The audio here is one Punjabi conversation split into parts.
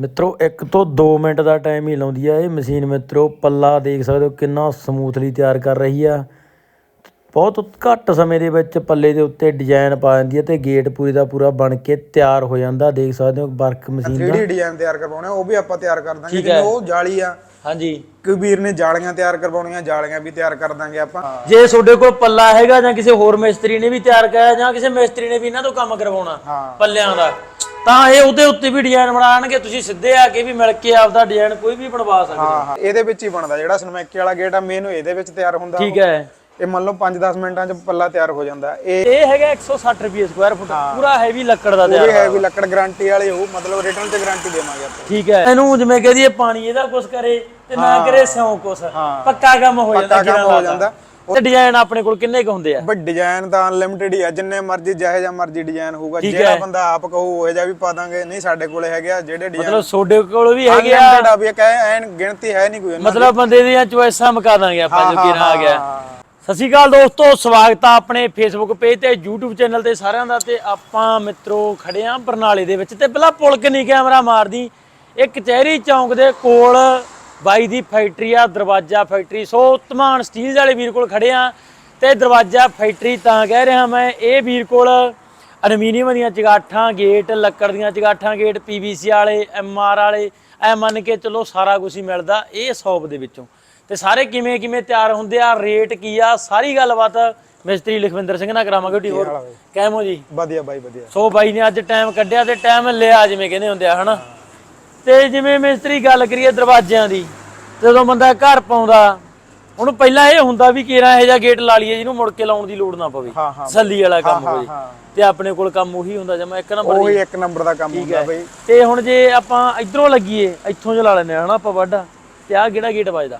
ਮਿੱਤਰੋ 1 ਤੋਂ 2 ਮਿੰਟ ਦਾ ਟਾਈਮ ਹੀ ਲਾਉਂਦੀ ਆ ਇਹ ਮਸ਼ੀਨ ਮਿੱਤਰੋ। ਪੱਲਾ ਦੇਖ ਸਕਦੇ ਹੋ ਕਿੰਨਾ ਸਮੂਥਲੀ ਤਿਆਰ ਕਰ ਰਹੀ ਆ। ਬਹੁਤ ਘੱਟ ਸਮੇਂ ਦੇ ਵਿੱਚ ਪੱਲੇ ਦੇ ਉੱਤੇ ਡਿਜ਼ਾਈਨ ਪਾ ਦਿੰਦੀ ਹੈ ਤੇ ਗੇਟ ਪੂਰੀ ਦਾ ਪੂਰਾ ਬਣ ਕੇ ਤਿਆਰ ਹੋ ਜਾਂਦਾ। ਦੇਖ ਸਕਦੇ ਹੋ ਵਰਕ ਮਸ਼ੀਨ ਦਾ 3D ਡਿਜ਼ਾਈਨ ਤਿਆਰ ਕਰਵਾਉਣੇ ਉਹ ਵੀ ਆਪਾਂ ਤਿਆਰ ਕਰ ਦਾਂਗੇ। ਜਿਵੇਂ। ਉਹ ਜਾਲੀ ਆ ਹਾਂਜੀ। ਕਬੀਰ ਨੇ ਜਾਲੀਆਂ ਤਿਆਰ ਕਰਵਾਉਣੀਆਂ ਜਾਲੀਆਂ ਵੀ ਤਿਆਰ ਕਰ ਦਾਂਗੇ ਆਪਾਂ। ਜੇ ਤੁਹਾਡੇ ਕੋਲ ਪੱਲਾ ਹੈਗਾ ਜਾਂ ਕਿਸੇ ਹੋਰ ਮਿਸਤਰੀ ਨੇ ਵੀ ਤਿਆਰ ਕਰਾਇਆ ਜਾਂ ਕਿਸੇ ਮਿਸਤਰੀ ਨੇ ਵੀ ਇਹਨਾਂ ਤੋਂ ਕੰਮ ਕਰਵਾਉਣਾ ਪੱਲਿਆਂ ਦਾ ਤਾਂ ਇਹ ਉਹਦੇ ਉੱਤੇ ਵੀ ਡਿਜ਼ਾਈਨ ਬਣਾਉਣਗੇ ਤੁਸੀਂ ਸਿੱਧੇ ਆ ਕੇ ਵੀ ਮਿਲ ਕੇ ਆਪਦਾ ਡਿਜ਼ਾਈਨ ਕੋਈ ਵੀ ਬਣਵਾ ਸਕਦੇ ਹੋ। ਇਹਦੇ ਵਿੱਚ ਹੀ ਬਣਦਾ ਜਿਹੜਾ ਸਨਮੈਕੇ ਵਾਲਾ ਗੇਟ ਆ ਮੇਨ ਇਹਦੇ ਵਿੱਚ ਤਿਆਰ ਹੁੰਦਾ। ਠੀਕ ਹੈ। ਇਹ ਮੰਨ ਲਓ 5-10 ਮਿੰਟਾਂ 'ਚ ਪੱਲਾ ਤਿਆਰ ਹੋ ਜਾਂਦਾ। ਇਹ ਇਹ ਹੈਗਾ 160 ਰੁਪਏ ਸਕੁਆਇਰ ਫੁੱਟ ਪੂਰਾ ਹੈਵੀ ਲੱਕੜ ਦਾ ਤਿਆਰ ਪੂਰੀ ਹੈ ਵੀ ਲੱਕੜ ਗਾਰੰਟੀ ਵਾਲੀ ਹੋਊ ਮਤਲਬ ਰਿਟਰਨ ਤੇ ਗਾਰੰਟੀ ਦੇਵਾਂਗੇ ਆਪਾਂ। ਠੀਕ ਹੈ। ਇਹਨੂੰ ਜਿਵੇਂ ਕਹਦੀਏ ਪਾਣੀ ਇਹਦਾ ਕੁਛ ਕਰੇ ਤੇ ਨਾ ਕਰੇ ਸਿਉਂ ਕੁਛ। ਪੱਕਾ ਕੰਮ ਹੋ ਜਾਂਦਾ ਪੱਕਾ ਕੰਮ ਹੋ ਜਾਂਦਾ। ਤੇ ਡਿਜ਼ਾਈਨ ਆਪਣੇ ਕੋਲ ਕਿੰਨੇ ਕੁ ਹੁੰਦੇ ਆ? ਬਟ ਡਿਜ਼ਾਈਨ ਤਾਂ ਅਨਲਿਮਿਟਿਡ ਹੀ ਆ ਜਿੰਨੇ ਮਰਜ਼ੀ ਜਿਹੇ ਜਿਹਾ ਮਰਜ਼ੀ ਡਿਜ਼ਾਈਨ ਹੋਊਗਾ ਜਿਹੜਾ ਬੰਦਾ ਆਪ ਕਹੂ ਉਹ ਜਿਹਾ ਵੀ ਪਾ ਦਾਂਗੇ। ਨਹੀਂ ਸਾਡੇ ਕੋਲੇ ਹੈਗੇ ਆ ਜਿਹੜੇ ਡਿਜ਼ਾਈਨ ਮਤਲਬ ਤੁਹਾਡੇ ਕੋਲ ਵੀ ਹੈਗੇ ਆ। ਅਨਲਿਮਿਟਿਡ ਆ ਵੀ ਕਹੇ ਐਨ ਗਿਣਤੀ ਹੈ ਨਹੀਂ ਕੋਈ ਮਤਲਬ ਬੰਦੇ ਦੀਆਂ ਚੁਆਇਸਾਂ ਮੁਕਾ ਦਾਂਗੇ ਆਪਾਂ ਜੋ ਕਿਰਾ ਆ ਗਿਆ। ਸਤਿ ਸ਼੍ਰੀ ਅਕਾਲ ਦੋਸਤੋ ਸਵਾਗਤ ਆ ਆਪਣੇ ਫੇਸਬੁੱਕ ਪੇਜ ਤੇ YouTube ਚੈਨਲ ਤੇ ਸਾਰਿਆਂ ਦਾ ਤੇ ਆਪਾਂ ਮਿੱਤਰੋ ਖੜੇ ਆ ਬਰਨਾਲੇ ਦੇ ਵਿੱਚ। ਤੇ ਪਹਿਲਾਂ ਪੁਲ ਨਹੀਂ ਕੈਮਰਾ ਮਾਰਦੀ ਇਹ ਕਚਹਿਰੀ ਚੌਂਕ ਦੇ ਕੋਲ ਬਾਈ ਦੀ ਫੈਕਟਰੀ ਆ ਦਰਵਾਜ਼ਾ ਫੈਕਟਰੀ। ਸੋ ਧਮਾਨ ਸਟੀਲ ਵਾਲੇ ਵੀਰ ਕੋਲ ਖੜੇ ਆ ਤੇ ਦਰਵਾਜ਼ਾ ਫੈਕਟਰੀ ਤਾਂ ਕਹਿ ਰਿਹਾ ਮੈਂ ਇਹ ਵੀਰ ਕੋਲ ਅਲਮੀਨੀਅਮ ਦੀਆਂ ਚਗਾਠਾਂ ਗੇਟ ਲੱਕੜ ਦੀਆਂ ਚਗਾਠਾਂ ਗੇਟ ਪੀਵੀਸੀ ਵਾਲੇ ਐਮਆਰ ਵਾਲੇ ਐ ਮੰਨ ਕੇ ਚਲੋ ਸਾਰਾ ਕੁਝ ਹੀ ਮਿਲਦਾ ਇਹ ਸ਼ੌਪ ਦੇ ਵਿੱਚੋਂ। ਤੇ ਸਾਰੇ ਕਿਵੇਂ ਕਿਵੇਂ ਤਿਆਰ ਹੁੰਦੇ ਆ ਰੇਟ ਕੀ ਆ ਸਾਰੀ ਗੱਲਬਾਤ ਮਿਸਤਰੀ ਲਖਵਿੰਦਰ ਸਿੰਘ ਨਾਲ ਕਰਾਵਾਂਗੇ ਟੀ ਹੋਰ ਕਹਿਮੋ ਜੀ। ਵਧੀਆ ਬਾਈ ਵਧੀਆ। ਸੋ ਬਾਈ ਨੇ ਅੱਜ ਟਾਈਮ ਕੱਢਿਆ ਤੇ ਟਾਈਮ ਲਿਆ ਜਿਵੇਂ ਕਹਿੰਦੇ ਹੁੰਦੇ ਆ ਹਨਾ? ਤੇ ਜਿਵੇਂ ਮਿਸਤਰੀ ਗੱਲ ਕਰੀਏ ਦਰਵਾਜ਼ਿਆਂ ਦੀ ਜਦੋਂ ਬੰਦਾ ਘਰ ਪਾਉਂਦਾ ਹੁਣ ਪਹਿਲਾਂ ਇਹ ਹੁੰਦਾ ਵੀ ਕੇਰਾ ਇਹ ਜਿਹਾ ਗੇਟ ਲਾ ਲਈਏ ਜਿਹਨੂੰ ਮੁੜ ਕੇ ਲਾਉਣ ਦੀ ਲੋੜ ਨਾ ਪਵੇ ਹਾਂ ਹਾਂ। ਸੱਲੀ ਵਾਲਾ ਕੰਮ ਹਾਂ ਹੋਵੇ। ਹਾਂ। ਤੇ ਆਪਣੇ ਕੋਲ ਕੰਮ ਉਹੀ ਹੁੰਦਾ ਜਮਾ ਇੱਕ ਨੰਬਰ ਉਹੀ ਇੱਕ ਨੰਬਰ ਦਾ ਕੰਮ ਹੁੰਦਾ ਬਈ। ਤੇ ਹੁਣ ਜੇ ਆਪਾਂ ਇਧਰੋਂ ਲੱਗੀਏ ਇੱਥੋਂ ਜੋ ਲਾ ਲੈਨੇ ਹਨਾ ਆਪਾਂ ਵੱਡਾ ਤੇ ਆਹ ਕਿਹੜਾ ਗੇਟ ਵੱਜਦਾ?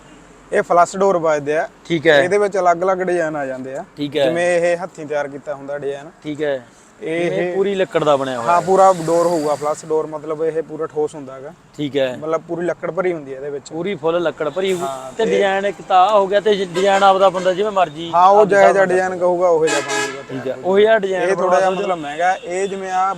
ਇਹ ਫਲਸ਼ ਡੋਰ ਵੱਜਦੇ ਆ। ਠੀਕ ਹੈ। ਇਹਦੇ ਵਿੱਚ ਅਲੱਗ-ਅਲੱਗ ਡਿਜ਼ਾਈਨ ਆ ਜਾਂਦੇ ਆ। ਠੀਕ ਹੈ। ਜਿਵੇਂ ਇਹ ਹੱਥੀਂ ਤਿਆਰ ਕੀਤਾ ਹੁੰਦਾ ਡਿਜ਼ਾਈਨ ਠੀਕ ਹੈ। ਇਹ ਪੂਰੀ ਲੱਕੜ ਦਾ ਬਣਿਆ ਹੋਇਆ ਹਾਂ ਪੂਰਾ ਡੋਰ ਹੋਊਗਾ ਫਲਸ਼ ਡੋਰ ਮਤਲਬ ਇਹ ਪੂਰਾ ਠੋਸ ਹੁੰਦਾ ਹੈਗਾ। ਠੀਕ ਹੈ। ਮਤਲਬ ਪੂਰੀ ਲੱਕੜ ਭਰੀ ਹੁੰਦੀ ਹੈ ਇਹਦੇ ਵਿੱਚ। ਪੂਰੀ ਫੁੱਲ ਲੱਕੜ ਭਰੀ ਹੋਊ। ਤੇ ਡਿਜ਼ਾਈਨ ਇੱਕ ਤਾਂ ਹੋ ਗਿਆ ਤੇ ਡਿਜ਼ਾਈਨ ਆਪਦਾ ਬੰਦਾ ਜਿਵੇਂ ਮਰਜ਼ੀ ਹਾਂ ਉਹ ਜਿਹੋ ਜਿਹਾ ਡਿਜ਼ਾਈਨ ਕਹੂਗਾ ਉਹ ਜਿਹਾ ਬਣ ਠੀਕ ਹੈ ਉਹੀ ਆ ਡਿਜ਼ਾਈਨ ਇਹ ਥੋੜਾ ਜਿਹਾ ਮਤਲਬ ਮਹਿੰਗਾ ਇਹ ਜਿਵੇਂ ਆ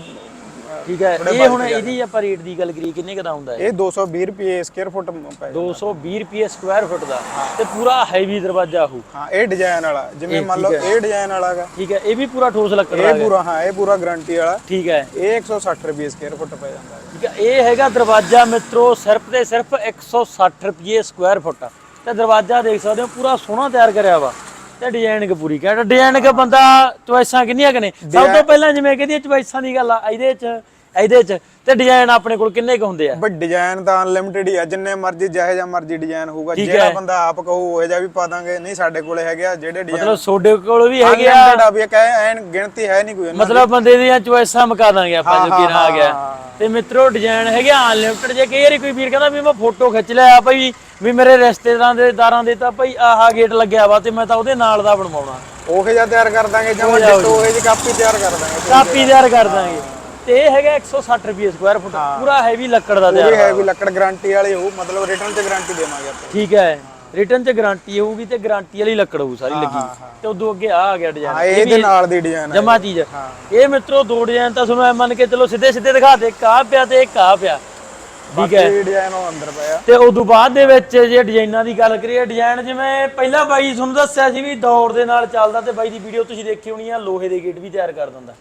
ਠੀਕ ਹੈ ਇਹ ਹੁਣ ਇਹਦੀ ਆਪਾਂ ਰੇਟ ਦੀ ਗੱਲ ਕਰੀਏ ਕਿੰਨੇ ਕੁ ਦਾ ਹੁੰਦਾ ਹੈ ਇਹ 220 ਰੁਪਏ ਸਕੁਅਰ ਫੁੱਟ ਪੈ 220 ਰੁਪਏ ਸਕੁਆਇਰ ਫੁੱਟ ਦਾ ਤੇ ਪੂਰਾ ਹੈਵੀ ਦਰਵਾਜ਼ਾ ਹੋਊ ਹਾਂ ਇਹ ਡਿਜ਼ਾਈਨ ਵਾਲਾ ਜਿਵੇਂ ਮੰਨ ਲਓ ਇਹ ਡਿਜ਼ਾਈਨ ਵਾਲਾ ਹੈਗਾ ਠੀਕ ਹੈ ਇਹ ਵੀ ਪੂਰਾ ਠੋਸ ਲੱਕੜ ਦਾ ਇਹ ਪੂਰਾ ਹਾਂ ਇਹ ਪੂਰਾ ਗਾਰੰਟੀ ਵਾਲਾ। ਠੀਕ ਹੈ। ਇਹ 160 ਰੁਪਏ ਸਕੁਅਰ ਫੁੱਟ ਪੈ ਜਾਂਦਾ। ਹੈ ਠੀਕ ਹੈ ਇਹ ਹੈਗਾ ਦਰਵਾਜ਼ਾ ਮਿੱਤਰੋ ਸਿਰਫ ਤੇ ਸਿਰਫ 160 ਰੁਪਏ ਸਕੁਆਇਰ ਫੁੱਟ ਤੇ ਦਰਵਾਜ਼ਾ ਦੇਖ ਸਕਦੇ ਹੋ ਪੂਰਾ ਸੋਹਣਾ ਤਿਆਰ ਕਰਿਆ ਵਾ। ਤੇ ਡਿਜ਼ਾਈਨਿੰਗ ਪੂਰੀ ਕਹਿੰਦਾ ਡਿਜ਼ਾਈਨਿੰਗ ਬੰਦਾ ਚੁਆਇਸਾਂ ਕਿੰਨੀਆਂ ਕਨੇ ਸਭ ਤੋਂ ਪਹਿਲਾਂ ਜਿਵੇਂ ਕਹਿੰਦੀ ਚੁਆਇਸਾਂ ਦੀ ਗੱਲ ਆ ਇਹਦੇ ਚ ਇਹਦੇ ਚ ਤੇ ਡਿਜ਼ਾਈਨ ਆਪਣੇ ਕੋਲ ਕਿੰਨੇ ਕੁ ਹੁੰਦੇ ਆ? ਬਟ ਡਿਜ਼ਾਈਨ ਤਾਂ ਅਨਲਿਮਿਟਿਡ ਹੀ ਆ ਜਿੰਨੇ ਮਰਜ਼ੀ ਜਿਹੇ ਜਿਹਾ ਮਰਜ਼ੀ ਡਿਜ਼ਾਈਨ ਹੋਊਗਾ ਜਿਹੜਾ ਬੰਦਾ ਆਪ ਕਹੂ ਉਹ ਜਿਹਾ ਵੀ ਪਾ ਦਾਂਗੇ। ਨਹੀਂ ਸਾਡੇ ਕੋਲੇ ਹੈਗੇ ਆ ਜਿਹੜੇ ਡਿਜ਼ਾਈਨ ਮਤਲਬ ਤੁਹਾਡੇ ਕੋਲ ਵੀ ਹੈਗੇ ਆ। ਆ ਵੀ ਕਹੇ ਐਨ ਗਿਣਤੀ ਹੈ ਨਹੀਂ ਕੋਈ ਉਹਨਾਂ ਮਤਲਬ ਬੰਦੇ ਦੀਆਂ ਚੁਆਇਸਾਂ ਮੁਕਾ ਦਾਂਗੇ ਆਪਾਂ ਜੋ ਕਿਰਾ ਆ ਗਿਆ। ਤੇ ਮਿੱਤਰੋ ਡਿਜ਼ਾਈਨ ਹੈਗੇ ਅਨਲਿਮਿਟਡ ਜੇ ਕਈ ਵਾਰੀ ਕੋਈ ਵੀਰ ਕਹਿੰਦਾ ਵੀ ਮੈਂ ਫੋਟੋ ਖਿੱਚ ਲਿਆ ਭਾਈ ਵੀ ਮੇਰੇ ਰਿਸ਼ਤੇਦਾਰਾਂ ਦੇ ਦਾਰਾਂ ਦੇ ਤਾਂ ਭਾਈ ਆਹਾ ਗੇਟ ਲੱਗਿਆ ਵਾ ਤੇ ਮੈਂ ਤਾਂ ਉਹਦੇ ਨਾਲ ਦਾ ਬਣਵਾਉਣਾ। ਉਹ ਜਿਹਾ ਤਿਆਰ ਕਰ ਦਾਂਗੇ ਜਾਂ ਡਿਟੋ ਉਹ ਜਿਹੀ ਕਾਪੀ ਤਿਆਰ ਕਰ ਦਾਂਗੇ। ਕਾਪੀ ਤਿਆਰ ਕਰ ਦਾਂਗੇ। ਤੇ ਇਹ ਹੈਗਾ 160 ਰੁਪਏ ਸਕੁਆਇਰ ਫੁੱਟ ਪੂਰਾ ਹੈਵੀ ਲੱਕੜ ਦਾ ਤਿਆਰ ਇਹ ਹੈ ਵੀ ਲੱਕੜ ਗਾਰੰਟੀ ਵਾਲੀ ਹੋਊ ਮਤਲਬ ਰਿਟਰਨ ਤੇ ਗਾਰੰਟੀ ਦੇਵਾਂਗੇ ਆਪਾਂ। ਠੀਕ ਹੈ ਰਿਟਰਨ ਚ ਗਾਰੰਟੀ ਹੋਊਗੀ ਤੇ ਗਾਰੰਟੀ ਵਾਲੀ ਲੱਕੜ ਹੋਊ ਸਾਰੀ ਲੱਗੀ। ਤੇ ਉਦੋਂ ਅੱਗੇ ਆ ਆ ਗਿਆ ਹਾਂ ਡਿਜ਼ਾਈਨ ਇਹਦੇ ਨਾਲ ਦੀ ਡਿਜ਼ਾਈਨ ਹੈ ਜਮਾ ਚੀਜ਼ ਇਹ ਮਿੱਤਰੋ ਦੋ ਡਿਜ਼ਾਈਨ ਤਾਂ ਤੁਹਾਨੂੰ ਮੰਨ ਕੇ ਚਲੋ ਸਿੱਧੇ ਸਿੱਧੇ ਦਿਖਾ ਦੇ ਕਾ ਪਿਆ ਤੇ ਇੱਕ ਆ ਪਿਆ। ਠੀਕ ਹੈ। ਇਹ ਡਿਜ਼ਾਈਨ ਉਹ ਅੰਦਰ ਪਿਆ। ਤੇ ਉਦੋਂ ਬਾਅਦ ਦੇ ਵਿੱਚ ਜੇ ਡਿਜ਼ਾਈਨਾਂ ਦੀ ਗੱਲ ਕਰੀਏ ਡਿਜ਼ਾਈਨ ਜਿਵੇਂ ਪਹਿਲਾਂ ਬਾਈ ਤੁਹਾਨੂੰ ਦੱਸਿਆ ਸੀ ਵੀ ਦੌੜ ਦੇ ਨਾਲ ਚੱਲਦਾ ਤੇ ਬਾਈ ਦੀ ਵੀਡੀਓ ਤੁਸੀਂ ਦੇਖੀ ਹੋਣੀ ਆ ਲੋਹੇ ਦੇ ਗੇਟ ਵੀ ਤਿਆਰ ਕਰ ਦਿੰਦਾ।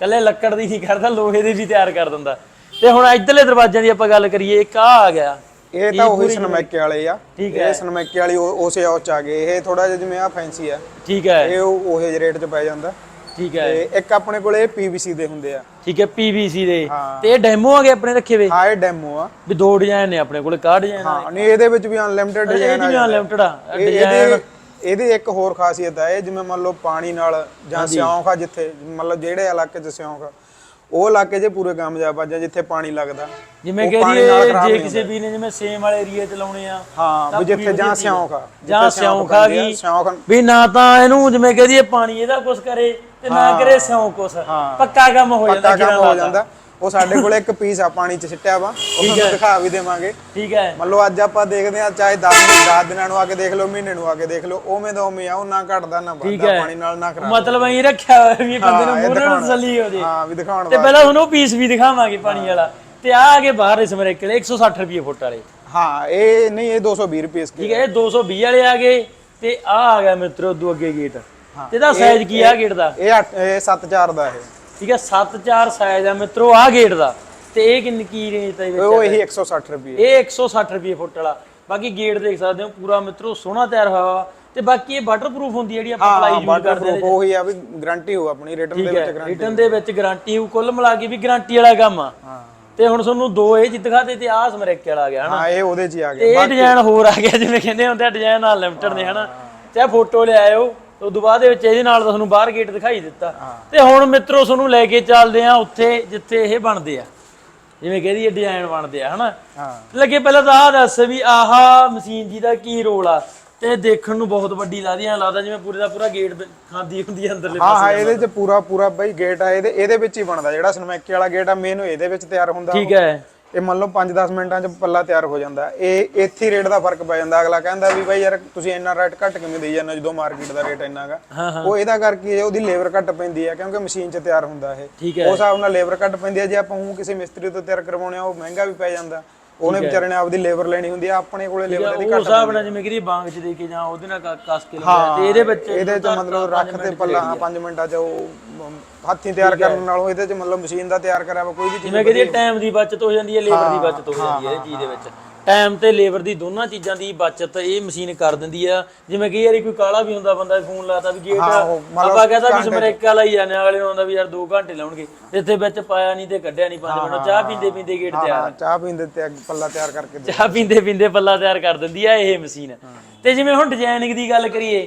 ਕੱਲੇ ਲੱਕੜ ਦੀ ਨਹੀਂ ਕਰਦਾ ਲੋਹੇ ਦੇ ਵੀ ਤਿਆਰ ਕਰ ਦਿੰਦਾ। ਤੇ ਹੁਣ ਇੱਧਰਲੇ ਦਰਵਾਜ਼ਿਆਂ ਦੀ ਆਪਾਂ ਗੱਲ ਕਰੀਏ ਇੱਕ ਆ ਆ ਗਿਆ। ਇਹ ਤਾਂ ਉਹੀ ਸਨਮੈਕੇ ਵਾਲੇ ਆ। ਠੀਕ ਇਹ ਸਨਮੈਕੇ ਵਾਲੀ ਉਸੇ ਔਚ ਆ ਗਏ। ਇਹ ਥੋੜਾ ਜਿਹਾ ਜਿਵੇਂ ਆ ਫੈਂਸੀ ਆ। ਠੀਕ ਹੈ। ਇਹ ਉਹ ਜਿਹੇ ਰੇਟ 'ਚ ਪੈ ਜਾਂਦਾ। ਠੀਕ ਹੈ। ਤੇ ਇੱਕ ਆਪਣੇ ਕੋਲੇ ਪੀਵੀਸੀ ਦੇ ਹੁੰਦੇ ਆ। ਠੀਕ ਹੈ ਪੀਵੀਸੀ ਦੇ। ਤੇ ਇਹ ਡੈਮੋ ਆ ਗਏ ਆਪਣੇ ਰੱਖੇ ਵੇ ਹਾਂ ਇਹ ਡੈਮੋ ਆ। ਵੀ ਦੋ ਡਿਜ਼ਾਈਨ ਨੇ ਆਪਣੇ ਕੋਲ ਕਾ ਡਿਜ਼ਾਈਨ ਆ ਹਾਂ ਨਹੀਂ ਇਹਦੇ ਵਿੱਚ ਵੀ ਅਨਲਿਮਿਟਿਡ ਇਹ ਡਿਜ਼ਾਈਨ ਆ। ਵੀ ਅਨਲਿਮਟਡ ਆ। ਇਹ- ਇਹਦੇ ਇੱਕ ਹੋਰ ਖਾਸੀਅਤ ਹੈ ਜਿਵੇਂ ਮੰਨ ਲਓ ਪਾਣੀ ਨਾਲ ਜਾਂ ਸਿਉਂਖ ਆ ਜਿੱਥੇ ਮਤਲਬ ਜਿਹੜੇ ਇਲਾਕੇ 'ਚ ਸਿਉਂਖ ਆ, ਉਹ ਇਲਾਕੇ 'ਚ ਪੂਰੇ ਕਾਮਯਾਬ ਆ ਜਾਂ ਜਿੱਥੇ ਪਾਣੀ ਲੱਗਦਾ ਜਿਵੇਂ ਖਰਾਬ ਜੇ ਕਿਸੇ ਵੀ ਨੇ ਜਿਵੇਂ ਸੇਮ ਵਾਲੇ ਏਰੀਆ ਚ ਲਾਉਣੇ ਆ ਹਾਂ ਵੀ ਜਿੱਥੇ ਜਾਂ ਸਿਉਂਖ ਆ ਜਾਂ ਸਿਉਂਖ ਆ ਗਈ ਸਿਉਂਖ ਵੀ ਨਾ ਤਾਂ ਇਹਨੂੰ ਜਿਵੇਂ ਕਹ ਦਈਏ ਪਾਣੀ ਇਹਦਾ ਕੁਛ ਕਰੇ ਤੇ ਨਾ ਕਰੇ ਸਿਉਂ ਕੁਛ ਪੱਕਾ ਕੰਮ ਹੋ ਜਾਂਦਾ ਪੱਕਾ ਕੰਮ ਹੋ ਜਾਂਦਾ। ਉਹ ਸਾਡੇ ਕੋਲੇ ਇੱਕ ਪੀਸ ਆ ਪਾਣੀ 'ਚ ਸਿੱਟਿਆ ਵਾ। ਉਹ ਤੁਹਾਨੂੰ ਦਿਖਾ ਵੀ ਦੇਵਾਂਗੇ। ਠੀਕ ਹੈ। ਮੰਨ ਲਓ ਅੱਜ ਆਪਾਂ ਦੇਖਦੇ ਆ ਚਾਹੇ 10 ਦਿਨ 10 ਦਿਨਾਂ ਨੂੰ ਆ ਕੇ ਦੇਖ ਲਓ ਮਹੀਨੇ ਨੂੰ ਆ ਕੇ ਦੇਖ ਲਓ ਉਵੇਂ ਦਾ ਉਵੇਂ ਆ ਉਹ ਨਾ ਘਟਦਾ ਨਾ ਵੱਧਦਾ ਪਾਣੀ ਨਾਲ ਨਾ ਖਰਾਬ। ਮਤਲਬ ਐਂ ਰੱਖਿਆ ਹੋਇਆ ਵੀ ਬੰਦੇ ਨੂੰ ਮੂਹਰੇ ਨੂੰ ਦਿਖਾਉਣਾ। ਤਸੱਲੀ ਹੋ ਜੇ। ਹਾਂ ਵੀ ਦਿਖਾਉਣ ਤੇ ਪਹਿਲਾਂ ਤੁਹਾਨੂੰ ਪੀਸ ਵੀ ਦਿਖਾਵਾਂਗੇ ਪਾਣੀ ਵਾਲਾ। ਤੇ ਆ ਆ ਗਏ ਬਾਹਰ ਇਸ ਮੇਰੇ ਕੋਲੇ 160 ਰੁਪਏ ਫੁੱਟ ਵਾਲੇ। ਹਾਂ ਇਹ ਨਹੀਂ ਇਹ 220 ਰੁਪਏ ਇਸ ਠੀਕ ਹੈ ਇਹ 220 ਵਾਲੇ ਆ ਗਏ ਤੇ ਆ ਆ ਗਿਆ ਮਿੱਤਰੋ ਉਦੋਂ ਅੱਗੇ ਗੇਟ ਤੇ ਇਹਦਾ ਸਾਈਜ਼ ਕੀ ਆ ਗੇਟ ਦਾ? ਇਹ 8 ਇਹ 74 ਦਾ ਇਹ। ਠੀਕ ਹੈ 7-4 ਸਾਈਜ਼ ਆ ਮਿੱਤਰੋ ਆ ਗੇਟ ਦਾ। ਤੇ ਇਹ ਕਿੰਨੀ ਕੀ ਰੇਂਜ ਦਾ ਵਿੱਚ ਉਹ ਇਹੀ 160 ਰੁਪਏ। ਇਹ 160 ਰੁਪਏ ਫੁੱਟ ਵਾਲਾ। ਬਾਕੀ ਗੇਟ ਦੇਖ ਸਕਦੇ ਹੋ ਪੂਰਾ ਮਿੱਤਰੋ ਸੋਹਣਾ ਤਿਆਰ ਹੋਇਆ ਵਾ। ਤੇ ਬਾਕੀ ਇਹ ਵਾਟਰਪ੍ਰੂਫ ਹੁੰਦੀ ਹੈ ਜਿਹੜੀ ਆਪਾਂ ਹਾਂ ਪਲਾਈ ਯੂਜ਼ ਕਰਦੇ ਵਾਟਰਪ੍ਰੂਫ ਉਹੀ ਆ ਵੀ ਗਾਰੰਟੀ ਹੋ ਆਪਣੀ ਰਿਟਰਨ ਦੇ ਵਿੱਚ ਹੈ ਗਾਰੰਟੀ ਰਿਟਰਨ ਦੇ ਵਿੱਚ ਗਾਰੰਟੀ ਹੋ ਕੁੱਲ ਮਿਲਾ ਕੇ ਵੀ ਗਾਰੰਟੀ ਵਾਲਾ ਕੰਮ ਆ। ਹਾਂ। ਤੇ ਹੁਣ ਤੁਹਾਨੂੰ ਦੋ ਇਹ ਜਿ ਦਿਖਾਤੇ ਤੇ ਆਹ ਸਮਰੇਕੇ ਵਾਲਾ ਆ ਗਿਆ ਹਨਾ? ਹਾਂ ਇਹ ਉਹਦੇ 'ਚ ਹੀ ਆ ਤੇ ਗਿਆ ਇਹ ਡਿਜ਼ਾਈਨ ਹੋਰ ਆ ਗਿਆ ਜਿਵੇਂ ਕਹਿੰਦੇ ਹੁੰਦੇ ਆ ਡਿਜ਼ਾਈਨ ਨਾਲ ਲਿਮਟਡ ਨੇ ਹਨਾ? ਚਾਹੇ ਫੋਟੋ ਲੈ ਆਇਓ ਤੇ ਉਦੋਂ ਬਾਅਦ ਦੇ ਵਿੱਚ ਇਹਦੇ ਨਾਲ ਤੁਹਾਨੂੰ ਬਾਹਰ ਗੇਟ ਦਿਖਾਈ ਦਿੱਤਾ। ਤੇ ਹੁਣ ਮਿੱਤਰੋ ਤੁਹਾਨੂੰ ਲੈ ਕੇ ਚੱਲਦੇ ਆ ਉੱਥੇ ਜਿੱਥੇ ਇਹ ਬਣਦੇ ਆ। ਜਿਵੇਂ ਕਹਿੰਦੀ ਇਹ ਡਿਜ਼ਾਈਨ ਬਣਦੇ ਆ ਹਨਾ? ਲੱਗੇ ਪਹਿਲਾਂ ਤਾਂ ਆਹ ਦੱਸ ਵੀ ਆਹ ਮਸ਼ੀਨ ਜੀ ਦਾ ਕੀ ਰੋਲ ਆ? ਤੇ ਦੇਖਣ ਨੂੰ ਬਹੁਤ ਵੱਡੀ ਲੱਗਦੀ ਆ ਲੱਗਦਾ ਜਿਵੇਂ ਪੂਰੇ ਦਾ ਪੂਰਾ ਗੇਟ ਖਾਂਦੀ ਹੁੰਦੀ ਆ ਅੰਦਰਲੇ ਹਾਂ ਹਾਂ ਇਹਦੇ 'ਚ ਪੂਰਾ ਪੂਰਾ ਬਈ ਗੇਟ ਆ ਇਹਦੇ ਇਹਦੇ ਵਿੱਚ ਹੀ ਬਣਦਾ ਜਿਹੜਾ ਸਨਮੈਕੇ ਵਾਲਾ ਗੇਟ ਆ ਮੇਨ ਇਹਦੇ ਵਿੱਚ ਤਿਆਰ ਹੁੰਦਾ ਠੀਕ ਹੈ। ਇਹ ਮੰਨ ਲਓ 5-10 ਮਿੰਟਾਂ 'ਚ ਪੱਲਾ ਤਿਆਰ ਹੋ ਜਾਂਦਾ। ਇਹ ਇੱਥੇ ਰੇਟ ਦਾ ਫ਼ਰਕ ਪੈ ਜਾਂਦਾ। ਅਗਲਾ ਕਹਿੰਦਾ ਵੀ ਬਾਈ ਯਾਰ ਤੁਸੀਂ ਇੰਨਾ ਰੇਟ ਘੱਟ ਕਿਵੇਂ ਦੇਈ ਜਾਂਦੇ ਜਦੋਂ ਮਾਰਕੀਟ ਦਾ ਰੇਟ ਇੰਨਾ ਗਾ। ਹਾਂ ਹਾਂ। ਉਹ ਇਹਦਾ ਕਰਕੇ ਉਹਦੀ ਲੇਬਰ ਘੱਟ ਪੈਂਦੀ ਹੈ ਕਿਉਂਕਿ ਮਸ਼ੀਨ 'ਚ ਤਿਆਰ ਹੁੰਦਾ ਇਹ। ਉਸ ਹਿਸਾਬ ਨਾਲ ਲੇਬਰ ਘੱਟ ਪੈਂਦੀ ਹੈ ਜੇ ਆਪਾਂ ਉਹ ਕਿਸੇ ਮਿਸਤਰੀ ਤੋਂ ਤਿਆਰ ਕਰਵਾਉਣੇ ਆ ਉਹ ਮਹਿੰਗਾ ਵੀ ਪੈ ਜਾਂਦਾ। ਉਹਨੇ ਵਿਚਾਰੇ ਨੇ ਆਪਦੀ ਲੇਬਰ ਲੈਣੀ ਹੁੰਦੀ ਆ ਆਪਣੇ ਕੋਲੇ ਲੇਬਰ ਉਹ ਹਿਸਾਬ ਨਾਲ ਜਿਵੇਂ ਕਿ ਬਾਂਗ ਚ ਦੇ ਕੇ ਜਾਂ ਉਹਦੇ ਨਾਲ ਕੱਸ ਕੇ ਲਗਾਇਆ ਤੇ ਇਹਦੇ ਵਿੱਚ ਇਹਦੇ 'ਚ ਮਤਲਬ ਰੱਖ ਤੇ ਪੱਲਾ 5 ਮਿੰਟਾਂ 'ਚ ਉਹ ਹੱਥੀਂ ਤਿਆਰ ਕਰਨ ਨਾਲੋਂ ਇਹਦੇ 'ਚ ਮਤਲਬ ਮਸ਼ੀਨ ਦਾ ਤਿਆਰ ਕਰਿਆ ਵਾ ਕੋਈ ਵੀ ਚੀਜ਼ ਜਿਵੇਂ ਕਿ ਟਾਈਮ ਦੀ ਬਚਤ ਹੋ ਜਾਂਦੀ ਹੈ ਲੇਬਰ ਦੀ ਬਚਤ ਹੋ ਜਾਂਦੀ ਹੈ ਇਹ ਚੀਜ਼ ਦੇ ਵਿੱਚ। ਟਾਈਮ ਤੇ ਲੇਬਰ ਦੀ ਦੋਨਾਂ ਚੀਜ਼ਾਂ ਦੀ ਬਚਤ ਇਹ ਮਸ਼ੀਨ ਕਰ ਦਿੰਦੀ ਆ। ਜਿਵੇਂ ਕਿ ਯਾਰੀ ਕੋਈ ਕਾਲਾ ਵੀ ਹੁੰਦਾ ਬੰਦਾ ਫੋਨ ਲਾਤਾ ਵੀ ਗੇਟ ਆਪਾਂ ਕਹਿੰਦਾ ਵੀ ਸਮਰੇਕਾ ਲਈ ਆ, ਅਗਲੇ ਨੂੰ ਆਉਂਦਾ ਵੀ ਯਾਰ 2 ਘੰਟੇ ਲਾਉਣਗੇ। ਇੱਥੇ ਵਿੱਚ ਪਾਇਆ ਨਹੀਂ ਤੇ ਕੱਢਿਆ ਨਹੀਂ 5 ਮਿੰਟ। ਚਾਹ ਪੀਂਦੇ ਪੀਂਦੇ ਗੇਟ ਤਿਆਰ ਚਾਹ ਪੀਂਦੇ ਤੇ ਪੱਲਾ ਤਿਆਰ ਕਰਕੇ ਚਾਹ ਪੀਂਦੇ ਪੀਂਦੇ ਪੱਲਾ ਤਿਆਰ ਕਰ ਦਿੰਦੀ ਆ ਇਹ ਮਸ਼ੀਨ ਤੇ ਜਿਵੇਂ ਹੁਣ ਡਿਜ਼ਾਈਨਿੰਗ ਦੀ ਗੱਲ ਕਰੀਏ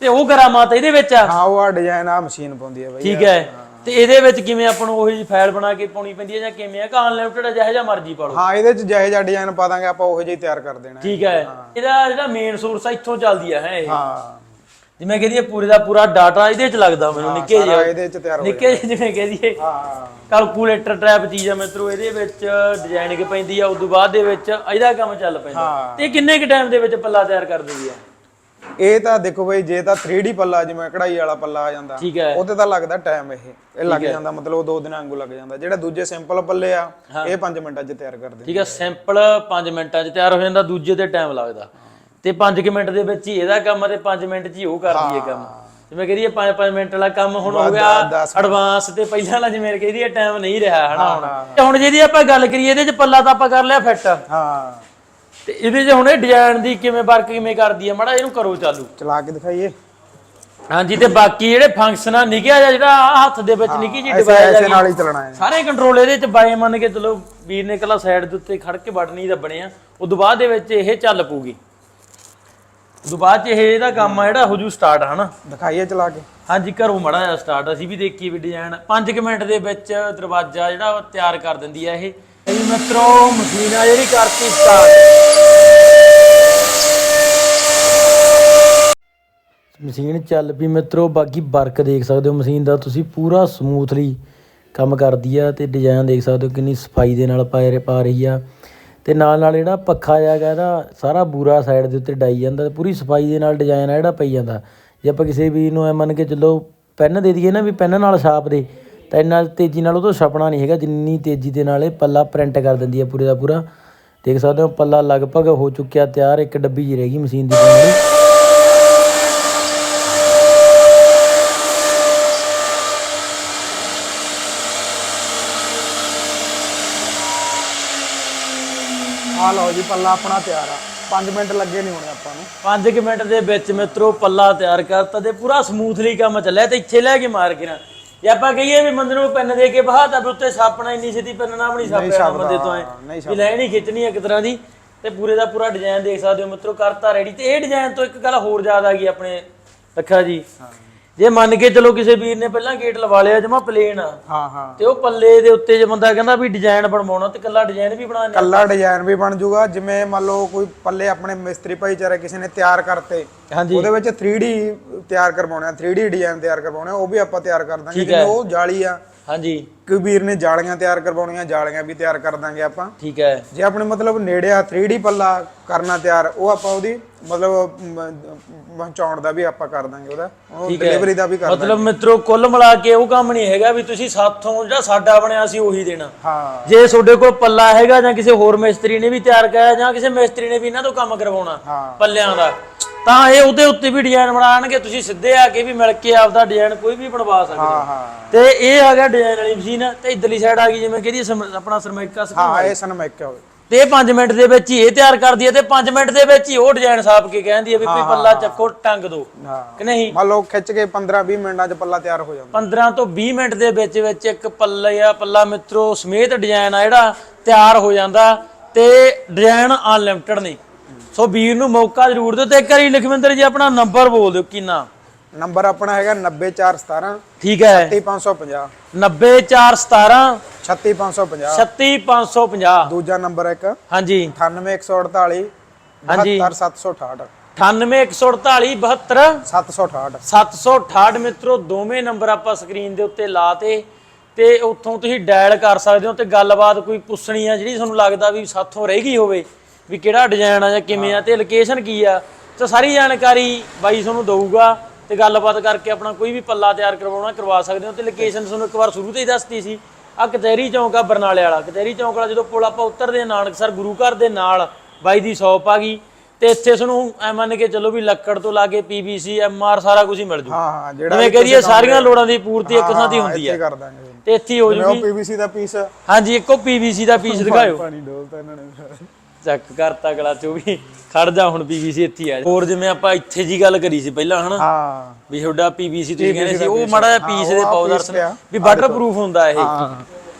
ਤੇ ਉਹ ਕਰਾਮਾਤ ਇਹਦੇ ਵਿੱਚ ਆ। ਹਾਂ ਉਹ ਆ ਡਿਜ਼ਾਈਨ ਆ ਮਸ਼ੀਨ ਪਾਉਂਦੀ ਹੈ ਬਈ ਠੀਕ ਹੈ। ਤੇ ਇਹਦੇ ਵਿੱਚ ਕਿਵੇਂ ਆਪਾਂ ਨੂੰ ਉਹੀ ਜਿਹੀ ਫਾਈਲ ਬਣਾ ਕੇ ਪਾਉਣੀ ਪੈਂਦੀ ਹੈ ਜਾਂ ਕਿਵੇਂ ਆ? ਕਿ ਅਨਲਿਮਟਿਡ ਜਿਹੋ ਜਿਹਾ ਮਰਜ਼ੀ ਪਾ ਲਓ। ਹਾਂ ਇਹਦੇ 'ਚ ਜਿਹੇ ਜਿਹਾ ਡਿਜ਼ਾਈਨ ਪਾ ਦਾਂਗੇ ਆਪਾਂ ਉਹੋ ਜਿਹਾ ਹੀ ਤਿਆਰ ਕਰ ਦੇਣਾ ਹੈ। ਠੀਕ ਹੈ। ਇਹਦਾ ਜਿਹੜਾ ਮੇਨ ਸੋਰਸ ਆ ਇੱਥੋਂ ਚੱਲਦੀ ਆ ਹੈ ਇਹ। ਹਾਂ। ਜਿਵੇਂ ਕਹਦੀਏ ਪੂਰੇ ਦਾ ਪੂਰਾ ਡਾਟਾ ਇਹਦੇ ਚ ਲੱਗਦਾ ਮੈਨੂੰ ਨਿੱਕੇ ਸਾਰਾ ਜਿਹੇ। ਇਹਦੇ 'ਚ ਤਿਆਰ ਹੋ ਨਿੱਕੇ ਜਿਹੇ ਜਿਵੇਂ ਕਹਦੀਏ ਹਾਂ। ਕੈਲਕੂਲੇਟਰ ਟਾਈਪ ਚੀਜ਼ ਆ ਮਿੱਤਰੋ ਇਹਦੇ ਵਿੱਚ ਡਿਜ਼ਾਈਨਿੰਗ ਪੈਂਦੀ ਆ ਉਦੋਂ ਬਾਅਦ ਦੇ ਵਿੱਚ ਇਹਦਾ ਕੰਮ ਚੱਲ ਪੈਂਦਾ। ਹਾਂ। ਤੇ ਇਹ ਕਿੰਨੇ ਕੁ ਟਾਈਮ ਦੇ ਵਿੱਚ ਪੱਲਾ ਤਿਆਰ ਕਰ ਦਿੰਦੀ ਆ? ਇਹ ਤਾਂ ਦੇਖੋ ਬਈ ਜੇ ਤਾਂ 3D ਪੱਲਾ ਜਿਵੇਂ ਕਢਾਈ ਵਾਲਾ ਪੱਲਾ ਆ ਜਾਂਦਾ ਠੀਕ ਹੈ। ਉਹਤੇ ਤਾਂ ਲੱਗਦਾ ਟਾਈਮ ਇਹ। ਇਹ ਲੱਗ ਜਾਂਦਾ ਮਤਲਬ ਉਹ ਦੋ ਦਿਨਾਂ ਵਾਂਗੂ ਲੱਗ ਜਾਂਦਾ। ਜਿਹੜਾ ਦੂਜੇ ਸਿੰਪਲ ਪੱਲੇ ਆ ਇਹ 5 ਮਿੰਟਾਂ 'ਚ ਤਿਆਰ ਕਰਦੇ ਠੀਕ ਆ। ਸਿੰਪਲ 5 ਮਿੰਟਾਂ 'ਚ ਤਿਆਰ ਹੋ ਜਾਂਦਾ ਦੂਜੇ ਤੇ ਟਾਈਮ ਲੱਗਦਾ। ਤੇ 5 ਮਿੰਟ ਦੇ ਵਿੱਚ ਹੀ ਇਹਦਾ ਕੰਮ ਤੇ 5 ਮਿੰਟ 'ਚ ਹੀ ਉਹ ਕਰਦੀ ਹੈ ਕੰਮ। ਜਿਵੇਂ ਕਹਦੀਏ 5-5 ਮਿੰਟ ਵਾਲਾ ਕੰਮ ਹੁਣ ਹੋ ਗਿਆ ਦਸ ਐਡਵਾਂਸ ਤੇ ਪਹਿਲਾਂ ਵਾਲਾ ਜਿਵੇਂ ਕਹਦੀਏ ਟਾਈਮ ਨਹੀਂ ਰਿਹਾ ਹਨਾ ਹੁਣ। ਤੇ ਹੁਣ ਜਿਹਦੀ ਆਪਾਂ ਗੱਲ ਕਰੀਏ ਇਹਦੇ 'ਚ ਪੱਲਾ ਤਾਂ ਆਪਾਂ ਕਰ ਲਿਆ ਫਿੱਟ ਹਾਂ। ਤੇ ਇਹਦੇ 'ਚ ਹੁਣ ਇਹ ਡਿਜ਼ਾਈਨ ਦੀ ਕਿਵੇਂ ਵਰਕ ਕਿਵੇਂ ਕਰਦੀ ਹੈ ਮੜਾ ਇਹਨੂੰ ਕਰੋ ਚਾਲੂ। ਚਲਾ ਕੇ ਦਿਖਾਈਏ। ਹਾਂਜੀ ਤੇ ਬਾਕੀ ਜਿਹੜੇ ਫੰਕਸ਼ਨ ਆ ਨਿੱਕਿਆ ਜਿਹਾ ਜਿਹੜਾ ਆਹ ਹੱਥ ਦੇ ਵਿੱਚ ਨਿੱਕੀ ਜੀ ਡਿਵਾਈਸ ਐਸੇ ਨਾਲ ਹੀ ਚੱਲਣਾ ਹੈ। ਸਾਰੇ ਕੰਟਰੋਲ ਇਹਦੇ ਚ ਬਾਏ ਮੰਨ ਕੇ ਚਲੋ ਵੀਰ ਨੇ ਕੱਲਾ ਸਾਈਡ ਦੇ ਉੱਤੇ ਖੜ ਕੇ ਬਟਨ ਹੀ ਦੱਬਣੇ ਆ। ਉਦੋਂ ਬਾਅਦ ਦੇ ਵਿੱਚ ਇਹ ਚੱਲ ਪੂਗੀ ਉਦੋਂ ਬਾਅਦ ਚ ਇਹ ਇਹਦਾ ਕੰਮ ਆ ਜਿਹੜਾ ਹੋ ਜੂ ਸਟਾਰਟ ਹਨਾ? ਦਿਖਾਈਏ ਚਲਾ ਕੇ। ਹਾਂਜੀ ਘਰੋਂ ਮੜਾ ਜਿਹਾ ਸਟਾਰਟ ਅਸੀਂ ਵੀ ਦੇਖੀਏ ਵੀ ਡਿਜ਼ਾਈਨ 5 ਮਿੰਟ ਦੇ ਵਿੱਚ ਦਰਵਾਜ਼ਾ ਜਿਹੜਾ ਤਿਆਰ ਕਰ ਦਿੰਦੀ ਆ ਇਹ। ਇਹ ਮਿੱਤਰੋ ਮਸ਼ੀਨ ਆ ਜਿਹੜੀ ਕਰਤੀ ਸਟਾਰਟ ਮਸ਼ੀਨ ਚੱਲ ਪਈ। ਮਿੱਤਰੋ, ਬਾਕੀ ਵਰਕ ਦੇਖ ਸਕਦੇ ਹੋ। ਮਸ਼ੀਨ ਦਾ ਤੁਸੀਂ ਪੂਰਾ ਸਮੂਥਲੀ ਕੰਮ ਕਰਦੀ ਆ ਤੇ ਡਿਜ਼ਾਈਨ ਦੇਖ ਸਕਦੇ ਹੋ ਕਿੰਨੀ ਸਫ਼ਾਈ ਦੇ ਨਾਲ ਪਾ ਪਾ ਰਹੀ ਆ। ਤੇ ਨਾਲ ਨਾਲ ਜਿਹੜਾ ਪੱਖਾ ਹੈਗਾ, ਇਹਦਾ ਸਾਰਾ ਬੂਰਾ ਸਾਈਡ ਦੇ ਉੱਤੇ ਡਾਈ ਜਾਂਦਾ ਤੇ ਪੂਰੀ ਸਫ਼ਾਈ ਦੇ ਨਾਲ ਡਿਜ਼ਾਈਨ ਆ ਜਿਹੜਾ ਪਈ ਜਾਂਦਾ। ਜੇ ਆਪਾਂ ਕਿਸੇ ਵੀ ਨੂੰ ਐ ਮੰਨ ਕੇ ਚੱਲੋ ਪੈਨ ਦੇ ਦਈਏ ਨਾ ਵੀ ਪੈਨ ਨਾਲ ਛਾਪ ਦੇ, ਤਾਂ ਇੰਨਾ ਤੇਜ਼ੀ ਨਾਲ ਉਹ ਤੋਂ ਛਪਣਾ ਨਹੀਂ ਹੈਗਾ। ਜਿੰਨੀ ਤੇਜ਼ੀ ਦੇ ਨਾਲ ਇਹ ਪੱਲਾ ਪ੍ਰਿੰਟ ਕਰ ਦਿੰਦੀ ਹੈ ਪੂਰੇ ਦਾ ਪੂਰਾ। ਦੇਖ ਸਕਦੇ ਹੋ, ਪੱਲਾ ਲਗਭਗ ਹੋ ਚੁੱਕਿਆ ਤਿਆਰ। ਇੱਕ ਡੱਬੀ ਜੀ ਰਹਿ ਗਈ ਮਸ਼ੀਨ ਦੀ ਲਓ ਜੀ ਪੱਲਾ ਆਪਣਾ ਤਿਆਰ ਆ। 5 ਮਿੰਟ ਲੱਗੇ ਨਹੀਂ ਹੋਣੇ ਆਪਾਂ ਨੂੰ। 5 ਮਿੰਟ ਦੇ ਵਿੱਚ ਮਿੱਤਰੋ ਪੱਲਾ ਤਿਆਰ ਕਰਤਾ ਤੇ ਪੂਰਾ ਸਮੂਥਲੀ ਕੰਮ ਚੱਲਿਆ ਤੇ ਇੱਥੇ ਲੈ ਕੇ ਮਾਰ ਕੇ ਨਾ। ਜੇ ਆਪਾਂ ਕਹੀਏ ਵੀ ਬੰਦੇ ਨੂੰ ਪੈਨ ਦੇ ਕੇ ਬਹਾਤਾ ਵੀ ਉੱਤੇ ਛਾਪਣਾ ਇੰਨੀ ਛੇਤੀ ਪੈਨ ਵੀ ਨਹੀਂ ਛਾਪਿਆ ਬੰਦੇ ਤੋਂ ਐ। ਨਹੀਂ ਵੀ ਲਾਈਨ ਹੀ ਖਿੱਚਣੀ ਇੱਕ ਤਰ੍ਹਾਂ ਦੀ ਤੇ ਪੂਰੇ ਦਾ ਪੂਰਾ ਡਿਜ਼ਾਈਨ ਦੇਖ ਸਕਦੇ ਹੋ ਮਿੱਤਰੋ ਕਰਤਾ ਰੈਡੀ ਤੇ ਇਹ ਡਿਜ਼ਾਈਨ ਤੋਂ ਇੱਕ ਗੱਲ ਹੋਰ ਯਾਦ ਆ ਗਈ ਆਪਣੇ ਰੱਖਾ ਜੀ। ਜੇ ਮੰਨ ਕੇ ਚਲੋ ਕਿਸੇ ਵੀਰ ਨੇ ਪਹਿਲਾਂ ਗੇਟ ਲਵਾ ਲਿਆ ਜਮਾ ਪਲੇਨ ਆ ਹਾਂ ਹਾਂ। ਤੇ ਉਹ ਪੱਲੇ ਦੇ ਉੱਤੇ ਜੇ ਬੰਦਾ ਕਹਿੰਦਾ ਵੀ ਡਿਜ਼ਾਈਨ ਬਣਵਾਉਣਾ ਤੇ ਕੱਲਾ ਡਿਜ਼ਾਈਨ ਵੀ ਬਣਾ ਲਿਆ। ਕੱਲਾ ਡਿਜ਼ਾਈਨ ਵੀ ਬਣ ਜਾਊਗਾ ਜਿਵੇਂ ਮੰਨ ਲਓ ਕੋਈ ਪੱਲੇ ਆਪਣੇ ਮਿਸਤਰੀ ਭਾਈਚਾਰੇ ਕਿਸੇ ਨੇ ਤਿਆਰ ਕਰਤੇ ਹਾਂਜੀ। ਉਹਦੇ ਵਿੱਚ 3D ਤਿਆਰ ਕਰਵਾਉਣੇ ਆ 3D ਡਿਜ਼ਾਈਨ ਤਿਆਰ ਕਰਵਾਉਣੇ ਉਹ ਵੀ ਆਪਾਂ ਤਿਆਰ ਕਰ ਦਾਂਗੇ ਜਿਵੇਂ ਉਹ ਜਾਲੀ ਆ। ਹਾਂਜੀ। ਕੋਈ ਵੀਰ ਨੇ ਜਾਲੀਆਂ ਤਿਆਰ ਕਰਵਾਉਣੀਆਂ ਜਾਲੀਆਂ ਵੀ ਤਿਆਰ ਕਰ ਦਾਂਗੇ ਆਪਾਂ। ਠੀਕ ਹੈ। ਜੇ ਆਪਣੇ ਮਤਲਬ ਨੇੜੇ ਆ 3D ਪੱਲਾ ਕਰਨਾ ਤਿਆਰ ਉਹ ਆਪਾਂ ਉਹਦੀ ਮਤਲਬ ਪਹੁੰਚਾਉਣ ਦਾ ਵੀ ਆਪਾਂ ਕਰ ਦਾਂਗੇ ਉਹਦਾ। ਉਹ। ਡਿਲੀਵਰੀ ਦਾ ਵੀ ਕਰ ਦਾਂਗੇ। ਮਤਲਬ ਮਿੱਤਰੋ ਕੁੱਲ ਮਿਲਾ ਕੇ ਉਹ ਕੰਮ ਨਹੀਂ ਹੈਗਾ ਵੀ ਤੁਸੀਂ ਸਾਥੋਂ ਜਿਹੜਾ ਸਾਡਾ ਬਣਿਆ ਸੀ ਉਹੀ ਦੇਣਾ। ਹਾਂ। ਜੇ ਤੁਹਾਡੇ ਕੋਲ ਪੱਲਾ ਹੈਗਾ ਜਾਂ ਕਿਸੇ ਹੋਰ ਮਿਸਤਰੀ ਨੇ ਵੀ ਤਿਆਰ ਕਰਾਇਆ ਜਾਂ ਕਿਸੇ ਮਿਸਤਰੀ ਨੇ ਵੀ ਇਹਨਾਂ ਤੋਂ ਕੰਮ ਕਰਵਾਉਣਾ ਪੱਲਿਆਂ ਦਾ ਤਾਂ ਇਹ ਉਹਦੇ ਉੱਤੇ ਵੀ ਡਿਜ਼ਾਈਨ ਬਣਾਉਣਗੇ ਤੁਸੀਂ ਸਿੱਧੇ ਆ ਕੇ ਵੀ ਮਿਲ ਕੇ ਆਪਦਾ ਡਿਜ਼ਾਈਨ ਕੋਈ ਵੀ ਬਣਵਾ ਸਕਦੇ ਹੋ। ਹਾਂ ਹਾਂ। ਤੇ ਇਹ ਆ ਗਿਆ ਡਿਜ਼ਾਈਨ ਵਾਲੀ ਮਸ਼ੀਨ ਤੇ ਇਧਰਲੀ ਸਾਈਡ ਆ ਗਈ ਜਿਵੇਂ ਕਿਹਦੀ ਸਮ- ਆਪਣਾ ਸਰਮੈਕਾ ਸਕੂਲ ਹਾਂ ਇਹ ਸਨਮਾਈਕ ਹੋਵੇ। ਤੇ ਇਹ 5 ਮਿੰਟ ਦੇ ਵਿੱਚ ਹੀ ਇਹ ਤਿਆਰ ਕਰਦੀ ਹੈ ਤੇ 5 ਮਿੰਟ ਦੇ ਵਿੱਚ ਹੀ ਉਹ ਡਿਜ਼ਾਈਨ ਸਾਫ਼ ਕੇ ਕਹਿੰਦੀ ਹੈ ਵੀ ਵੀ ਪੱਲਾ ਚੱਕੋ ਟੰਗ ਦੋ। ਹਾਂ। ਕਿ ਨਹੀਂ? ਮੰਨ ਲਓ ਖਿੱਚ ਕੇ 15 20 ਮਿੰਟਾਂ 'ਚ ਪੱਲਾ ਤਿਆਰ ਹੋ ਜਾਂਦਾ। 15 ਤੋਂ 20 ਮਿੰਟ ਦੇ ਵਿੱਚ ਵਿੱਚ ਇੱਕ ਪੱਲਾ ਆ ਪੱਲਾ ਮਿੱਤਰੋ ਸਮੇਤ ਡਿਜ਼ਾਈਨ ਆ ਜਿਹੜਾ ਤਿਆਰ ਹੋ ਜਾਂਦਾ ਤੇ ਡਿਜ਼ਾਈਨ ਅਨਲਿਮਟਿਡ ਨੇ। ਸੋ ਵੀਰ ਨੂੰ ਮੌਕਾ ਜ਼ਰੂਰ ਦਿਓ ਤੇ ਇੱਕ ਵਾਰੀ ਲਖਵਿੰਦਰ ਜੀ ਆਪਣਾ ਨੰਬਰ ਬੋਲ ਦਿਓ ਕਿੰਨਾ ਨੰਬਰ ਆਪਣਾ ਹੈਗਾ 90417 ਠੀਕ ਹੈ। 36550 90417 36550 36550 ਦੂਜਾ ਨੰਬਰ ਇੱਕ। ਹਾਂਜੀ। 98148 ਹਾਂਜੀ। 72768 98148 72 768 768 ਮਿੱਤਰੋ ਦੋਵੇਂ ਨੰਬਰ ਆਪਾਂ ਸਕਰੀਨ ਦੇ ਉੱਤੇ ਲਾਤੇ ਤੇ ਉੱਥੋਂ ਤੁਸੀਂ ਡਾਇਲ ਕਰ ਸਕਦੇ ਹੋ ਤੇ ਗੱਲਬਾਤ ਕੋਈ ਪੁੱਛਣੀ ਆ ਜਿਹੜੀ ਤੁਹਾਨੂੰ ਲੱਗਦਾ ਵੀ ਸਾਥੋਂ ਰਹਿ ਗਈ ਹੋਵੇ। ਵੀ ਕਿਹੜਾ ਡਿਜ਼ਾਈਨ ਆ ਜਾਂ ਕਿਵੇਂ ਆ ਤੇ ਲੋਕੇਸ਼ਨ ਕੀ ਆ ਤੇ ਸਾਰੀ ਜਾਣਕਾਰੀ ਬਾਈ ਤੁਹਾਨੂੰ ਦਊਗਾ ਤੇ ਗੱਲਬਾਤ ਕਰਕੇ ਆਪਣਾ ਕੋਈ ਵੀ ਪੱਲਾ ਤਿਆਰ ਕਰਵਾਉਣਾ ਕਰਵਾ ਸਕਦੇ ਹੋ ਤੇ ਲੋਕੇਸ਼ਨ ਤੁਹਾਨੂੰ ਇੱਕ ਵਾਰ ਸ਼ੁਰੂ ਤੇ ਹੀ ਦੱਸਤੀ ਸੀ। ਆ ਕਚਹਿਰੀ ਚੌਂਕ ਆ ਬਰਨਾਲੇ ਵਾਲਾ। ਕਚਹਿਰੀ ਚੌਂਕ ਵਾਲਾ ਜਦੋਂ ਪੁਲ ਆਪਾਂ ਉਤਰਦੇ ਆ ਨਾਨਕਸਰ ਗੁਰੂ ਘਰ ਦੇ ਨਾਲ ਬਾਈ ਦੀ ਸ਼ੌਪ ਆ ਗਈ ਤੇ ਇੱਥੇ ਤੁਹਾਨੂੰ ਐ ਮੰਨ ਕੇ ਚੱਲੋ ਵੀ ਲੱਕੜ ਤੋਂ ਲਾ ਕੇ ਪੀਵੀਸੀ ਐਮਆਰ ਸਾਰਾ ਕੁਝ ਹੀ ਮਿਲ ਜੂ। ਹਾਂ ਹਾਂ ਜਿਹੜਾ ਜਿਵੇਂ ਕਹਦੀਏ ਸਾਰੀਆਂ ਲੋੜਾਂ ਦੀ ਪੂਰਤੀ ਇੱਕ ਥਾਂ ਦੀ ਹੁੰਦੀ ਇੱਥੇ ਹੈ ਕਰ ਦਾਂਗੇ ਤੇ ਇੱਥੇ ਹੀ ਜੂਗੀ। ਪੀਵੀਸੀ ਦਾ ਪੀਸ ਹਾਂਜੀ ਇੱਕੋ ਪੀਵੀਸੀ ਦਾ ਪੀਸ ਦਿਖਾਇਓ। ਪਾਣੀ ਡੋਲਤਾ ਇਹਨਾਂ ਨੇ। ਚੱਕ ਕਰਤਾ ਗਲਾ ਚੋ ਵੀ ਖੜ ਜਾ ਹੁਣ ਪੀਵੀਸੀ ਇੱਥੇ ਆ ਹੋਰ ਜਿਵੇਂ ਆਪਾਂ ਇੱਥੇ ਜੀ ਗੱਲ ਕਰੀ ਸੀ ਪਹਿਲਾਂ ਹਨਾ? ਹਾਂ। ਵੀ ਤੁਹਾਡਾ ਪੀਵੀਸੀ ਤੁਸੀਂ ਕਹਿੰਦੇ ਸੀ ਉਹ ਮਾੜਾ ਜਿਹਾ ਪੀਸ ਦੇ ਪਿਆ। ਵੀ ਵਾਟਰ ਪ੍ਰੂਫ ਹੁੰਦਾ ਇਹ।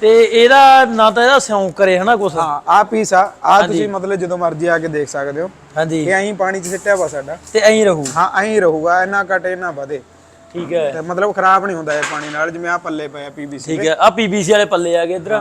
ਤੇ ਇਹਦਾ ਨਾ ਤਾਂ ਇਹਦਾ ਸਿਉਂਕ ਕਰੇ ਹਨਾ ਕੁਛ? ਹਾਂ ਆ ਪੀਸ ਆ। ਆ ਤੁਸੀਂ ਮਤਲਬ ਜਦੋਂ ਮਰਜ਼ੀ ਆ ਕੇ ਦੇਖ ਸਕਦੇ ਹੋ। ਹਾਂਜੀ। ਇਹ ਐਂ ਪਾਣੀ 'ਚ ਸਿੱਟਿਆ ਵਾ ਸਾਡਾ। ਤੇ ਐਂ ਰਹੂ। ਹਾਂ ਐਂ ਰਹੂਗਾ ਇੰਨਾ ਘਟੇ ਨਾ ਵਧੇ। ਠੀਕ ਹੈ। ਤੇ ਮਤਲਬ ਖਰਾਬ ਨਹੀਂ ਹੁੰਦਾ ਇਹ ਪਾਣੀ ਨਾਲ ਜਿਵੇਂ ਆ ਪੱਲੇ ਪਏ ਆ ਪੀਵੀਸੀ ਠੀਕ ਹੈ ਆ ਪੀਬੀਸੀ ਵਾਲੇ ਪੱਲੇ ਆ ਗਏ ਇਧਰ।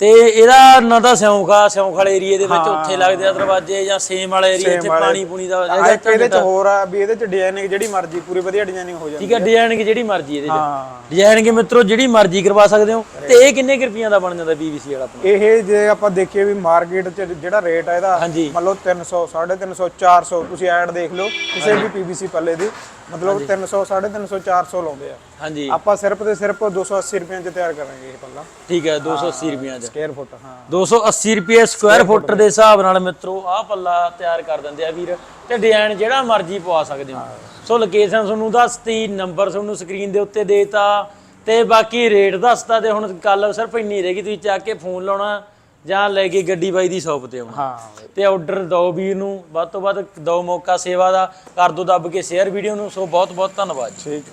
ਤੇ ਇਹਦਾ ਨਾ ਤਾਂ ਸਿਉਂਕ ਆ ਸਿਉਂਕ ਵਾਲੇ ਏਰੀਏ ਦੇ ਵਿੱਚ ਉੱਥੇ ਲੱਗਦੇ ਆ ਦਰਵਾਜ਼ੇ ਜਾਂ ਸੇਮ ਵਾਲੇ ਏਰੀਏ 'ਚ ਪਾਣੀ ਪੂਣੀ ਦਾ ਆ ਇੱਕ ਇਹਦੇ 'ਚ ਹੋਰ ਆ ਵੀ ਇਹਦੇ 'ਚ ਡਿਜ਼ਾਈਨਿੰਗ ਜਿਹੜੀ ਮਰਜ਼ੀ ਪੂਰੀ ਵਧੀਆ ਡਿਜ਼ਾਈਨਿੰਗ ਹੋ ਜਾਂਦੀ ਠੀਕ ਹੈ ਡਿਜ਼ਾਈਨ ਜਿਹੜੀ ਮਰਜ਼ੀ ਇਹਦੇ 'ਚ। ਹਾਂ। ਡਿਜ਼ਾਈਨ ਕੇ ਮਿੱਤਰੋ ਜਿਹੜੀ ਮਰਜ਼ੀ ਕਰਵਾ ਸਕਦੇ ਹੋ। ਤੇ ਇਹ ਕਿੰਨੇ ਰੁਪਈਆਂ ਦਾ ਬਣ ਜਾਂਦਾ ਪੀਵੀਸੀ ਵਾਲਾ ਆਪਣਾ? ਇਹ ਜੇ ਆਪਾਂ ਦੇਖੀਏ ਵੀ ਮਾਰਕੀਟ 'ਚ ਜਿਹੜਾ ਰੇਟ ਆ ਇਹਦਾ। ਮੰਨ ਲਓ 300 350 400 ਤੁਸੀਂ ਐਡ ਦੇਖ ਲਓ ਕਿਸੇ ਵੀ ਪੀਵੀਸੀ ਪੱਲੇ ਦੀ ਮਤਲਬ 300 350 400 ਲਾਉਂਦੇ ਆ। ਹਾਂਜੀ। ਆਪਾਂ ਸਿਰਫ ਤੇ ਸਿਰਫ 280 ਰੁਪਏ 'ਚ ਤਿਆਰ ਕਰਾਂਗੇ ਇਹ ਪੱਲਾ। ਠੀਕ ਹੈ। 280 ਰੁਪਈਆਂ 'ਚ। ਸਕੁਅਰ ਫੁੱਟ ਹਾਂ। 280 ਰੁਪਏ ਸਕੁਆਇਰ ਫੁੱਟ ਦੇ ਹਿਸਾਬ ਨਾਲ ਮਿੱਤਰੋ ਆਹ ਪੱਲਾ ਤਿਆਰ ਕਰ ਦਿੰਦੇ ਆ ਵੀਰ। ਤੇ ਡਿਜ਼ਾਈਨ ਜਿਹੜਾ ਮਰਜ਼ੀ ਪਵਾ ਸਕਦੇ ਹੋ। ਸੋ ਲੋਕੇਸ਼ਨ ਤੁਹਾਨੂੰ ਦੱਸਤੀ ਨੰਬਰ ਤੁਹਾਨੂੰ ਸਕਰੀਨ ਦੇ ਉੱਤੇ ਦੇਤਾ। ਤੇ ਬਾਕੀ ਰੇਟ ਦੱਸਤਾ ਤੇ ਹੁਣ ਗੱਲ ਸਿਰਫ ਇੰਨੀ ਰਹਿ ਗਈ ਤੁਸੀਂ ਚੱਕ ਕੇ ਫੋਨ ਲਾਉਣਾ ਜਾਂ ਲੈ ਕੇ ਗੱਡੀ ਬਾਈ ਦੀ ਸ਼ਾਪ ਤੇ ਆਉਣਾ। ਹਾਂ। ਤੇ ਆਰਡਰ ਦਿਓ ਵੀਰ ਨੂੰ ਵੱਧ ਤੋਂ ਵੱਧ ਦਿਓ ਮੌਕਾ ਸੇਵਾ ਦਾ ਕਰ ਦਿਓ ਦੱਬ ਕੇ ਸ਼ੇਅਰ ਵੀਡੀਓ ਨੂੰ। ਸੋ ਬਹੁਤ ਬਹੁਤ ਧੰਨਵਾਦ ਠੀਕ।